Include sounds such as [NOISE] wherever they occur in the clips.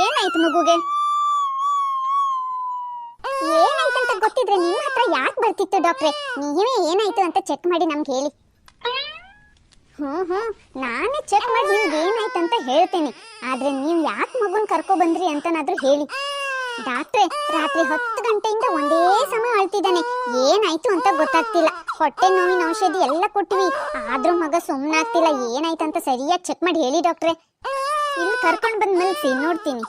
ಏನಾಯ್ತು ಮಗುಗೆ? ಏನಾಯ್ತಂತ ಗೊತ್ತಿದ್ರೆ ನಿಮ್ಮ ಹತ್ರ ಯಾಕೆ ಬರ್ತಿತ್ತು ಡಾಕ್ಟ್ರೆ? ನೀವೇ ಏನಾಯ್ತು ಅಂತ ಚೆಕ್ ಮಾಡಿ ನಮ್ಗೆ ಹೇಳಿ. ಹ್ಞೂ ಹ್ಞೂ ನಾನೇ ಚೆಕ್ ಮಾಡಿ ನಿಮ್ಗೆ ಏನಾಯ್ತು ಅಂತ ಹೇಳ್ತೇನೆ. ಆದ್ರೆ ನೀವು ಯಾಕೆ ಮಗುನ್ ಕರ್ಕೊ ಬಂದ್ರಿ ಅಂತನಾದ್ರೂ ಹೇಳಿ. ಡಾಕ್ಟ್ರೆ, ರಾತ್ರಿ ಹತ್ತು ಗಂಟೆಯಿಂದ ಒಂದೇ ಸಮ ಅಳ್ತಿದ್ದಾನೆ. ಏನಾಯ್ತು ಅಂತ ಗೊತ್ತಾಗ್ತಿಲ್ಲ. ಹೊಟ್ಟೆ ನೋವಿನ ಔಷಧಿ ಎಲ್ಲ ಕೊಟ್ಟಿವಿ. ಆದ್ರೂ ಮಗ ಸುಮ್ಮನಾಗ್ತಿಲ್ಲ ಏನಾಯ್ತು ಅಂತ ಸರಿಯಾಗಿ ಚೆಕ್ ಮಾಡಿ ಹೇಳಿ ಡಾಕ್ಟ್ರೆ. ಇಲ್ಲಿ ಕರ್ಕೊಂಡು ಬಂದ್ ಮಲ್ಸಿ ನೋಡ್ತೀನಿ.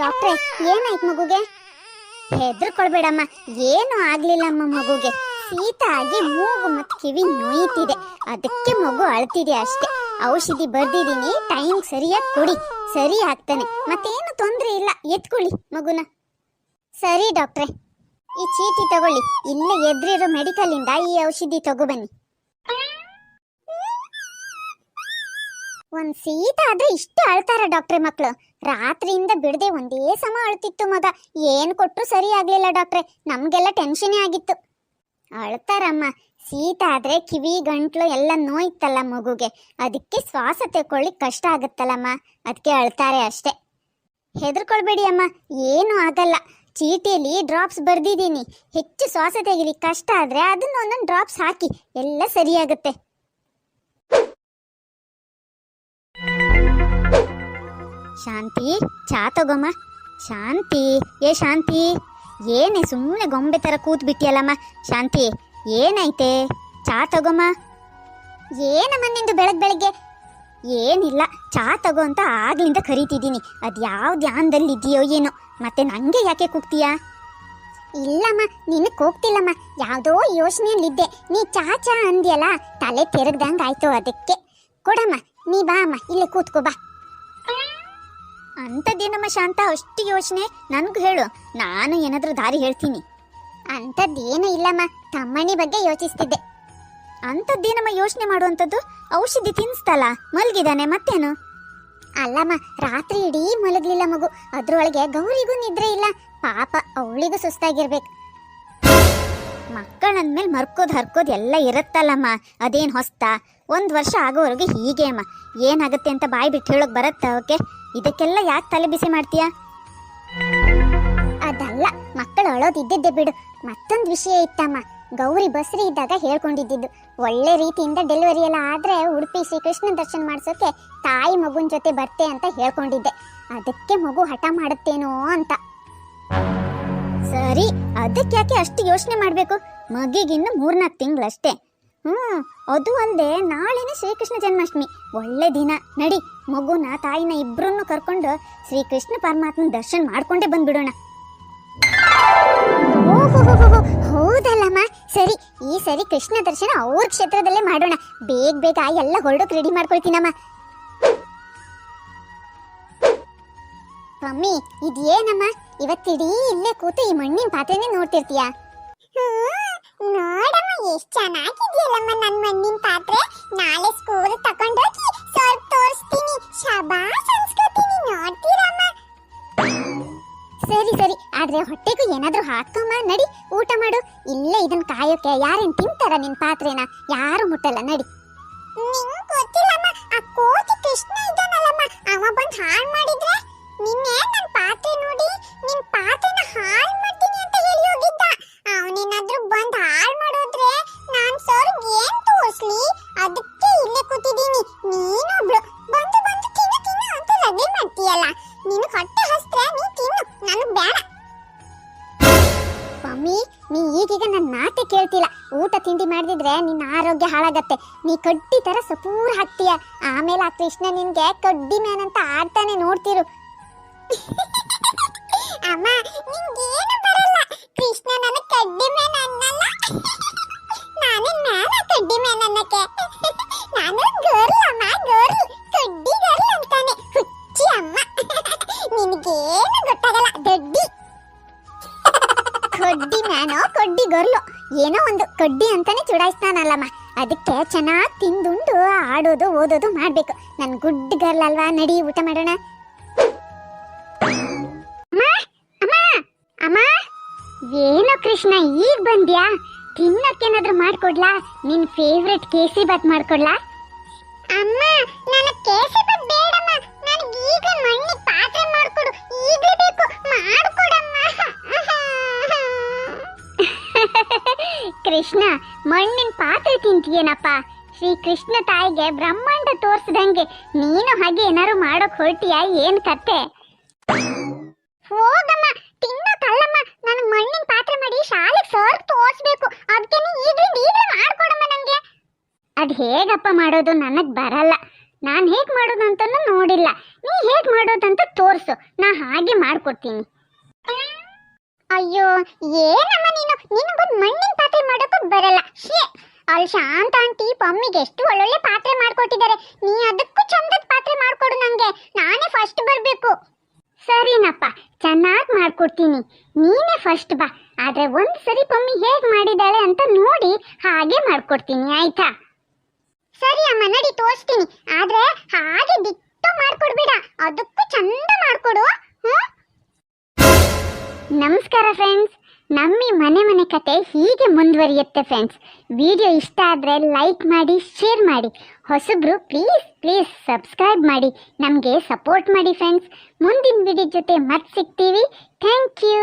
ಡಾಕ್ಟ್ರೆ, ಏನಾಯ್ತು ಮಗುಗೆ? ಹೆದರ್ಕೊಳ್ಬೇಡಮ್ಮ, ಏನು ಆಗ್ಲಿಲ್ಲಮ್ಮ ಮಗುಗೆ. ಶೀತ ಆಗಿ ಮೂಗು ಮತ್ತು ಕಿವಿ ನೋಯ್ತಿದೆ. ಅದಕ್ಕೆ ಮಗು ಅಳ್ತಿದೆ ಅಷ್ಟೇ. ಔಷಧಿ ಬರ್ದಿದ್ದೀನಿ ಟೈಮ್ ಸರಿಯಾಗಿ ಕೊಡಿ. ಸರಿ ಆಗ್ತಾನೆ. ಮತ್ತೇನು ತೊಂದರೆ ಇಲ್ಲ. ಎತ್ಕೊಳ್ಳಿ ಮಗುನ. ಸರಿ ಡಾಕ್ಟ್ರೆ. ಈ ಚೀಟಿ ತಗೊಳ್ಳಿ. ಇಲ್ಲೇ ಎದ್ರಿರೋ ಮೆಡಿಕಲ್ ಇಂದ ಈ ಔಷಧಿ ತಗೊಬನ್ನಿ ಒಂದ್ ಸೀತ ಆದ್ರೆ ಇಷ್ಟು ಅಳ್ತಾರ ಡಾಕ್ಟ್ರೆ ಮಕ್ಳು. ರಾತ್ರಿಯಿಂದ ಬಿಡದೆ ಒಂದೇ ಸಮ ಅಳ್ತಿತ್ತು ಮಗ. ಏನ್ ಕೊಟ್ರು ಸರಿ ಆಗ್ಲಿಲ್ಲ ಡಾಕ್ಟ್ರೆ. ನಮ್ಗೆಲ್ಲ ಟೆನ್ಷನೇ ಆಗಿತ್ತು. ಅಳ್ತಾರಮ್ಮ. ಶೀತ ಆದ್ರೆ ಕಿವಿ, ಗಂಟ್ಲು ಎಲ್ಲ ನೋಯ್ತಲ್ಲ ಮಗುಗೆ. ಅದಕ್ಕೆ ಶ್ವಾಸ ತಗೊಳ್ಳಿ ಕಷ್ಟ ಆಗುತ್ತಲ್ಲಮ್ಮ. ಅದಕ್ಕೆ ಅಳ್ತಾರೆ ಅಷ್ಟೇ. ಹೆದರ್ಕೊಳ್ಬೇಡಿ ಅಮ್ಮ ಏನು ಆಗಲ್ಲ. ಚೀಟಿಯಲ್ಲಿ ಡ್ರಾಪ್ಸ್ ಬರ್ದಿದ್ದೀನಿ. ಹೆಚ್ಚು ಶ್ವಾಸ ತೆಗಿಲಿ ಕಷ್ಟ ಆದ್ರೆ ಅದನ್ನ ಒಂದೊಂದು ಡ್ರಾಪ್ಸ್ ಹಾಕಿ. ಎಲ್ಲ ಸರಿಯಾಗುತ್ತೆ ಶಾಂತಿ, ಚಾ ತಗೊಮ್ಮ ಶಾಂತಿ, ಏ ಶಾಂತಿ. ಏನೇ ಸುಮ್ಮನೆ ಗೊಂಬೆ ಥರ ಕೂತ್ ಬಿಟ್ಟಿಯಲ್ಲಮ್ಮ ಶಾಂತಿ ಏನೈತೆ ಚಾ ತಗೊಮ್ಮ ಏನಮ್ಮ ನಿಂದು ಬೆಳಗ್ ಬೆಳಗ್ಗೆ? ಏನಿಲ್ಲ, ಚಾ ತಗೋ ಅಂತ ಆಗ್ಲಿಂದ ಕರಿತಿದ್ದೀನಿ. ಅದು ಯಾವ ಧ್ಯಾನದಲ್ಲಿ ಇದೆಯೋ ಏನೋ. ಮತ್ತೆ ನಂಗೆ ಯಾಕೆ ಕೂಗ್ತೀಯಾ? ಇಲ್ಲಮ್ಮ, ನಿನಗೆ ಕೂಗ್ತಿಲ್ಲಮ್ಮ. ಯಾವುದೋ ಯೋಚನೆಯಲ್ಲಿದ್ದೆ. ನೀ ಚಾ ಚಾ ಅಂದ್ಯಲ್ಲ, ತಲೆ ತೆರಗ್ದಂಗಾಯ್ತು ಅದಕ್ಕೆ. ಕೊಡಮ್ಮ, ನೀ ಬಾ ಅಮ್ಮ ಇಲ್ಲೇ ಕೂತ್ಕೋ, ಬಾ. ಅಂಥದ್ದೇನಮ್ಮ ಶಾಂತ ಅಷ್ಟು ಯೋಚನೆ. ನನಗೂ ಹೇಳು ನಾನು ಏನಾದರೂ ದಾರಿ ಹೇಳ್ತೀನಿ. ಅಂಥದ್ದೇನು ಇಲ್ಲಮ್ಮ ತಮ್ಮನಿ ಬಗ್ಗೆ ಯೋಚಿಸ್ತಿದ್ದೆ. ಅಂಥದ್ದೇನಮ್ಮ ಯೋಚನೆ ಮಾಡುವಂಥದ್ದು. ಔಷಧಿ ತಿನ್ನಿಸ್ತಲ್ಲ ಮಲಗಿದಾನೆ ಮತ್ತೇನು? ಅಲ್ಲಮ್ಮ ರಾತ್ರಿ ಇಡೀ ಮಲಗಲಿಲ್ಲ ಮಗು. ಅದರೊಳಗೆ ಗೌರಿಗೂ ನಿದ್ರೆ ಇಲ್ಲ. ಪಾಪ ಅವಳಿಗೂ ಸುಸ್ತಾಗಿರ್ಬೇಕು. ಮಕ್ಕಳಂದ್ಮೇಲೆ ಮರ್ಕೋದು ಹರ್ಕೋದು ಎಲ್ಲ ಇರುತ್ತಲ್ಲಮ್ಮ. ಅದೇನು ಹೊಸ್ತಾ? ಒಂದು ವರ್ಷ ಆಗೋವರೆಗೂ ಹೀಗೆ ಅಮ್ಮ ಏನಾಗುತ್ತೆ ಅಂತ ಬಾಯಿ ಬಿಟ್ಟು ಹೇಳೋಕೆ ಬರುತ್ತಾ ಅವಕ್ಕೆ? ಇದಕ್ಕೆಲ್ಲ ಯಾಕೆ ತಲೆ ಬಿಸಿ ಮಾಡ್ತೀಯಾ? ಅದಲ್ಲ, ಮಕ್ಕಳು ಅಳೋದು ಬಿಡು. ಮತ್ತೊಂದು ವಿಷಯ ಇತ್ತಮ್ಮ. ಗೌರಿ ಬಸ್ರಿ ಇದ್ದಾಗ ಹೇಳ್ಕೊಂಡಿದ್ದಿದ್ದು. ಒಳ್ಳೆ ರೀತಿಯಿಂದ ಡೆಲಿವರಿ ಎಲ್ಲ ಆದ್ರೆ ಉಡುಪಿ ಶ್ರೀಕೃಷ್ಣ ದರ್ಶನ ಮಾಡಿಸೋಕೆ ತಾಯಿ ಮಗುನ ಜೊತೆ ಬರ್ತೆ ಅಂತ ಹೇಳ್ಕೊಂಡಿದ್ದೆ. ಅದಕ್ಕೆ ಮಗು ಹಠ ಮಾಡುತ್ತೇನೋ ಅಂತ. ಸರಿ, ಅದಕ್ಕೆ ಯಾಕೆ ಅಷ್ಟು ಯೋಚನೆ ಮಾಡಬೇಕು? ಮಗಿಗಿನ್ನು ಮೂರ್ನಾಲ್ಕು ತಿಂಗಳಷ್ಟೇ. ಹ್ಞೂ ಅದು ಅಲ್ಲದೆ ನಾಳೆನೇ ಶ್ರೀಕೃಷ್ಣ ಜನ್ಮಾಷ್ಟಮಿ. ಒಳ್ಳೆ ದಿನ. ನಡಿ, ಮಗುನ, ತಾಯಿನ ಇಬ್ಬರನ್ನು ಕರ್ಕೊಂಡು ಶ್ರೀಕೃಷ್ಣ ಪರಮಾತ್ಮನ ದರ್ಶನ ಮಾಡ್ಕೊಂಡೇ ಬಂದ್ಬಿಡೋಣ. ಹೌದಲ್ಲಮ್ಮ? ಸರಿ, ಈ ಸರಿ ಕೃಷ್ಣ ದರ್ಶನ ಅವ್ರ ಕ್ಷೇತ್ರದಲ್ಲೇ ಮಾಡೋಣ. ಬೇಗ ಬೇಗ ಎಲ್ಲ ಹೊರಡೋಕೆ ರೆಡಿ ಮಾಡ್ಕೊಳ್ತೀನಮ್ಮ. ಮಮ್ಮಿ, ಇದೇನಮ್ಮ? ಇವತ್ತಿಡೀ ಇಲ್ಲೇ ಕೂತು ಈ ಮಣ್ಣಿನ ಪಾತ್ರೆನೇ ನೋಡ್ತಿರ್ತೀಯಾ? ಎಷ್ಟು ಚೆನ್ನಾಗಿದೆಯಲ್ಲಮ್ಮ ನನ್ನ ಮಣ್ಣಿನ ಪಾತ್ರೆ? ನಾಳೆ ಸ್ಕೂಲ್ ತಕೊಂಡೋಗಿ ಸ್ವಲ್ಪ ತೋರಿಸ್ತೀನಿ. ಶಬಾಸ್ ಅನ್ಸ್ಕೊತೀನಿ, ನೋಡ್ತೀರಮ್ಮ? ಸರಿ ಸರಿ. ಆದ್ರೆ ಹೊಟ್ಟೆಗೂ ಏನಾದ್ರೂ ಹಾಕಮ್ಮ ನಡಿ. ಊಟ ಮಾಡು. ಇಲ್ಲೇ ಇದನ್ನ ಕಾಯೋಕೆ ಯಾರೇನ್ ತಿಂತಾರ ನಿನ್ ಪಾತ್ರೆನ? ಯಾರು ಮುಟ್ಟಲ್ಲ, ನಡಿ. ನಿಂಗ್ ಗೊತ್ತಿಲ್ಲಮ್ಮ, ಆ ಕೋತಿ ಕೃಷ್ಣ ಇದ್ದಾನಲ್ಲಮ್ಮ. ಅವ ಬಂದ್ ಹಾಳ್ ಮಾಡಿದ್ರೆ ಮಾತೆ ಕೇಳ್ತಿಲ್ಲ ಊಟ ತಿಂಡಿ ಮಾಡಿದ್ರೆ ನಿನ್ನ ಆರೋಗ್ಯ ಹಾಳಾಗತ್ತೆ. ನೀ ಕಡ್ಡಿ ತರ ಸಪೂರ್ ಹಾಕ್ತೀಯ ಆಮೇಲೆ ಆ ಕೃಷ್ಣ ನಿನ್ಗೆ ಕಡ್ಡಿ ಮ್ಯಾನ್ ಅಂತ ಆಡ್ತಾನೆ ನೋಡ್ತಿರು. [LAUGHS] ಅಮ್ಮ, ನಿಂಗೇನು ಬರಲ್ಲ. ಕೃಷ್ಣ ನನ್ನ ಕಡ್ಡಿ ಮ್ಯಾನ್ ಅನ್ನಲ್ಲ. [LAUGHS] ನಾನೇ ಮ್ಯಾನ್ ಕಡ್ಡಿ ಮ್ಯಾನ್ ಅನ್ನಕ್ಕೆ. [LAUGHS] ನಾನು ಗರ್ಲ್ ಅಮ್ಮ, ಗರ್ಲ್. ಕಡ್ಡಿ ಗರ್ಲ್ ಅಂತಾನೆ. ಹುಚ್ಚಿ ಅಮ್ಮ. ನಿನಗೇನು ಗೊತ್ತಾಗಲ್ಲ. ಕಡ್ಡಿ ಮ್ಯಾನೋ ಕಡ್ಡಿ ಗರ್ಲು. ಏನೋ ಒಂದು ಕಡ್ಡಿ ಅಂತಾನೆ ಚುಡಾಯಿಸ್ತಾನಲ್ಲಮ್ಮ. ಅದಕ್ಕೆ ಚೆನ್ನಾಗಿ ತಿಂದುಂಡು, ಆಡೋದು, ಓದೋದು ಮಾಡ್ಬೇಕು. ನನ್ ಗುಡ್ ಗರ್ಲ್ ಅಲ್ವಾ? ನಡಿ, ಊಟ ಮಾಡೋಣ. ಏನೋ ಕೃಷ್ಣ, ಈಗ ಬಂದ್ಯಾ? ತಿನ್ನಕ್ಕೇನಾದ್ರೂ ಮಾಡ್ಕೊಡ್ಲಾ? ನಿನ್ ಫೇವ್ರೆಟ್ ಕೇಸರಿ ಬಾತ್ ಮಾಡ್ಕೊಡ್ಲಾ? ಅಮ್ಮ ನನ್ನ ಕೇಸರಿ ಬಾತ್ ಕೃಷ್ಣ, ಮಣ್ಣಿನ ಪಾತ್ರೆ ತಿಂತೀಯೇನಪ್ಪ? ಶ್ರೀ ಕೃಷ್ಣ ತಾಯಿಗೆ ಬ್ರಹ್ಮಾಂಡ ತೋರ್ಸ್ದಂಗೆ ನೀನು ಹಾಗೆ ಏನಾರು ಮಾಡೋಕ್ ಹೊರಟಿಯಾ? ಏನ್ ಕತ್ತೆ ಹೋಗಮ್ಮ ತಿನ್ನೋಕಲ್ಲಮ್ಮ ನಾನು ಮಣ್ಣಿನ ಪಾತ್ರೆ ಮಾಡಿ ಶಾಲೆಗೆ ಸರ್ ತೋರ್ಸ್ಬೇಕು. ಅದಕ್ಕೆ ಈಗ್ಲಿಂದ ಈಗಲೇ ಮಾಡ್ಕೊಡಮ್ಮ ನಂಗೆ. ಅದ್ ಹೇಗಪ್ಪ ಮಾಡೋದು ನನಗ್ ಬರಲ್ಲ. ನಾನ್ ಹೇಗ್ ಮಾಡೋದು ನೋಡಿಲ್ಲ. ನೀ ಹೇಗ್ ಮಾಡೋದಂತ ತೋರ್ಸು. ನಾ ಹಾಗೆ ಮಾಡ್ಕೊಡ್ತೀನಿ. ಅಯ್ಯೋ, ಏನಮ್ಮ ನೀನು? ನಿನಗೊಂದು ಮಣ್ಣಿನ ಪಾತ್ರೆ ಮಾಡೋಕ್ಕೂ ಬರಲ್ಲ ಶೇ ಅಲ್ಲಿ ಶಾಂತ ಆಂಟಿ ಪಮ್ಮಿಗೆ ಎಷ್ಟು ಒಳ್ಳೊಳ್ಳೆ ಪಾತ್ರೆ ಮಾಡ್ಕೊಟ್ಟಿದ್ದಾರೆ. ನೀ ಅದಕ್ಕೂ ಚಂದದ ಪಾತ್ರೆ ಮಾಡ್ಕೊಡು ನಂಗೆ. ನಾನೇ ಫಸ್ಟ್ ಬರಬೇಕು. ಸರಿನಪ್ಪ, ಚೆನ್ನಾಗಿ ಮಾಡ್ಕೊಡ್ತೀನಿ. ನೀನೇ ಫಸ್ಟ್ ಬಾ. ಆದರೆ ಒಂದು ಸರಿ ಪಮ್ಮಿ ಹೇಗೆ ಮಾಡಿದ್ದಾಳೆ ಅಂತ ನೋಡಿ ಹಾಗೆ ಮಾಡ್ಕೊಡ್ತೀನಿ, ಆಯ್ತಾ? ಸರಿ ಅಮ್ಮ, ನಡಿ, ತೋರಿಸ್ತೀನಿ. ಆದ್ರೆ ಹಾಗೆ ದಿಟ್ಟು ಮಾಡ್ಕೊಡ್ಬೇಡ. ಅದಕ್ಕೂ ಚಂದ ಮಾಡ್ಕೊಡು ನಮಸ್ಕಾರ ಫ್ರೆಂಡ್ಸ್ ನಮ್ಮಿ ಮನೆ ಮನೆ ಕತೆ ಹೀಗೆ ಮುಂದುವರಿಯುತ್ತೆ ಫ್ರೆಂಡ್ಸ್ ವಿಡಿಯೋ ಇಷ್ಟ ಆದರೆ ಲೈಕ್ ಮಾಡಿ ಶೇರ್ ಮಾಡಿ. ಹೊಸಬ್ರು ಪ್ಲೀಸ್ ಪ್ಲೀಸ್ ಸಬ್ಸ್ಕ್ರೈಬ್ ಮಾಡಿ. ನಮಗೆ ಸಪೋರ್ಟ್ ಮಾಡಿ ಫ್ರೆಂಡ್ಸ್ ಮುಂದಿನ ವಿಡಿಯೋ ಜೊತೆ ಮತ್ತೆ ಸಿಗ್ತೀವಿ. Thank you